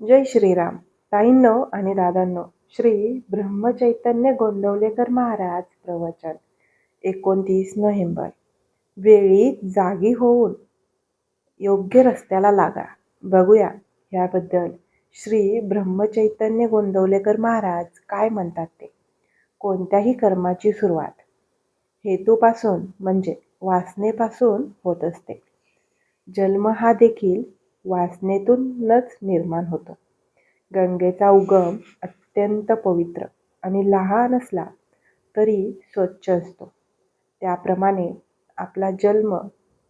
जय श्रीराम. ताईंनो आणि दादांनो श्री ब्रह्मचैतन्य गोंदवलेकर महाराज प्रवचन एकोणतीस नोव्हेंबर. वेळी जागी होऊन योग्य रस्त्याला लागा. बघूया ह्याबद्दल श्री ब्रह्मचैतन्य गोंदवलेकर महाराज काय म्हणतात ते. कोणत्याही कर्माची सुरुवात हेतूपासून म्हणजे वासनेपासून होत असते. जन्म हा देखील वासनेतूनच निर्माण होतो. गंगेचा उगम अत्यंत पवित्र आणि लहान असला तरी स्वच्छ असतो. त्याप्रमाणे आपला जन्म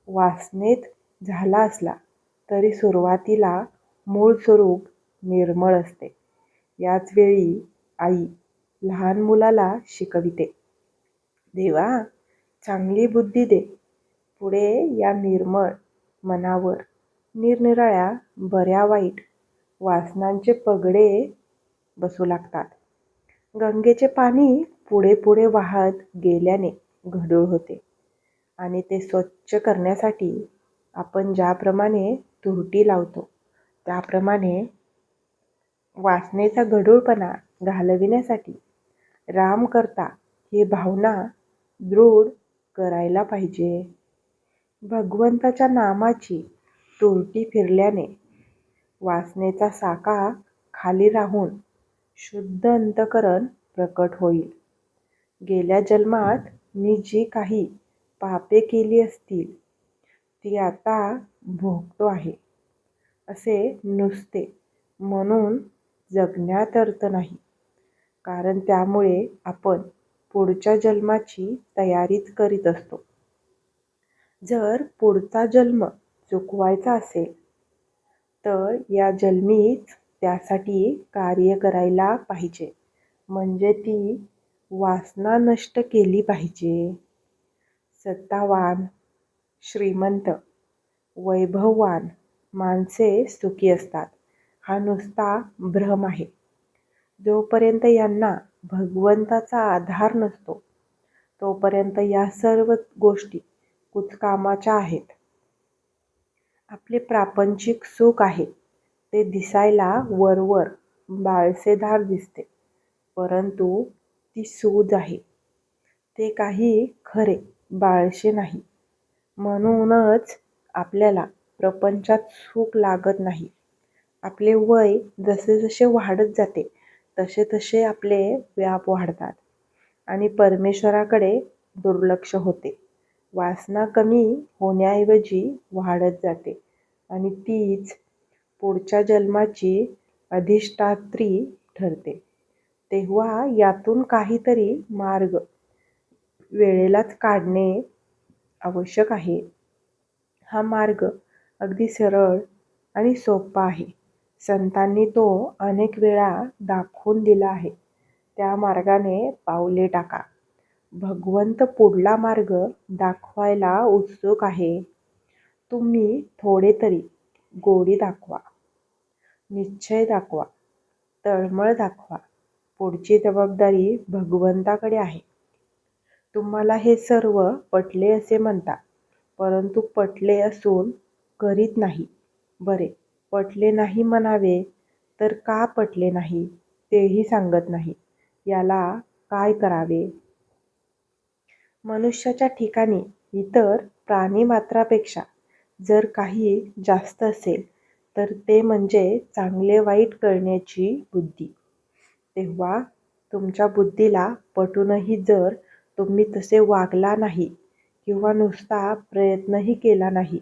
वासनेत झाला असला तरी सुरुवातीला मूळ स्वरूप निर्मळ असते. याच वेळी आई लहान मुलाला शिकविते. देवा चांगली बुद्धी दे. पुढे या निर्मळ मनावर निरनिराळ्या बऱ्या वाईट वासनांचे पगडे बसू लागतात. गंगेचे पाणी पुढे पुढे वाहत गेल्याने गढूळ होते आणि ते स्वच्छ करण्यासाठी आपण ज्याप्रमाणे तुरटी लावतो त्याप्रमाणे वासनेचा गढूळपणा घालविण्यासाठी राम करता ही भावना दृढ करायला पाहिजे. भगवंताच्या नामाची तुरटी फिरल्याने वासनेचा साका खाली राहून शुद्ध अंतकरण प्रकट होईल. गेल्या जन्मात मी जी काही पापे केली असतील ती आता भोगतो आहे. असे नुसते म्हणून जगण्यात अर्थ नाही. कारण त्यामुळे आपण पुढच्या जन्माची तयारीच करीत असतो. जर पुढचा जन्म चुकवायचा असेल तर या जन्मीच त्यासाठी कार्य करायला पाहिजे. म्हणजे ती वासना नष्ट केली पाहिजे. सत्तावान श्रीमंत वैभववान माणसे सुखी असतात. हा नुसता भ्रम आहे. जोपर्यंत यांना भगवंताचा आधार नसतो तोपर्यंत या सर्व गोष्टी कुचकामाच्या आहेत. आपले प्रापंचिक सुख आहे. ते दिसायला वरवर बाळसेदार दिसते. परंतु ती सूज आहे. ते काही खरे बाळशे नाही. म्हणूनच आपल्याला प्रपंचात सुख लागत नाही. आपले वय जसे जसे वाढत जाते तसे तसे आपले व्याप वाढतात. आणि परमेश्वराकडे दुर्लक्ष होते. वासना कमी होण्याऐवजी वाढत जाते. आणि तीच पुढच्या जन्माची अधिष्ठात्री ठरते. तेव्हा यातून काहीतरी मार्ग वेळेलाच काढणे आवश्यक आहे. हा मार्ग अगदी सरळ आणि सोपा आहे. संतांनी तो अनेक वेळा दाखवून दिला आहे. त्या मार्गाने पावले टाका. भगवंत पुढला मार्ग दाखवायला उत्सुक आहे. तुम्ही थोडे तरी गोडी दाखवा निश्चय दाखवा तळमळ दाखवा. पुढची जबाबदारी भगवंताकडे आहे. तुम्हाला हे सर्व पटले असे म्हणता परंतु पटले असून करीत नाही. बरे पटले नाही म्हणावे तर का पटले नाही तेही सांगत नाही. याला काय करावे? मनुष्याच्या ठिकाणी इतर प्राणीमात्रापेक्षा जर काही जास्त असेल तर ते म्हणजे चांगले वाईट कळण्याची बुद्धी. तेव्हा तुमच्या बुद्धीला पटूनही जर तुम्ही तसे वागला नाही किंवा नुसता प्रयत्नही केला नाही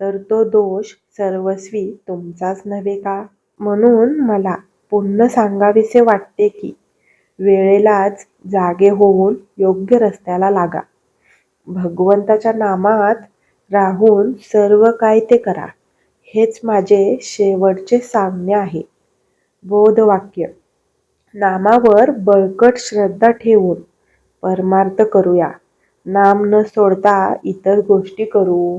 तर तो दोष सर्वस्वी तुमचाच नव्हे का? म्हणून मला पुन्हा सांगावेसे वाटते की वेळेलाच जागे होऊन योग्य रस्त्याला लागा. भगवंताच्या नामात राहून सर्व काय ते करा हेच माझे शेवटचे सांगणे आहे. बोधवाक्य. नामावर बळकट श्रद्धा ठेवून परमार्थ करूया. नाम न सोडता इतर गोष्टी करू.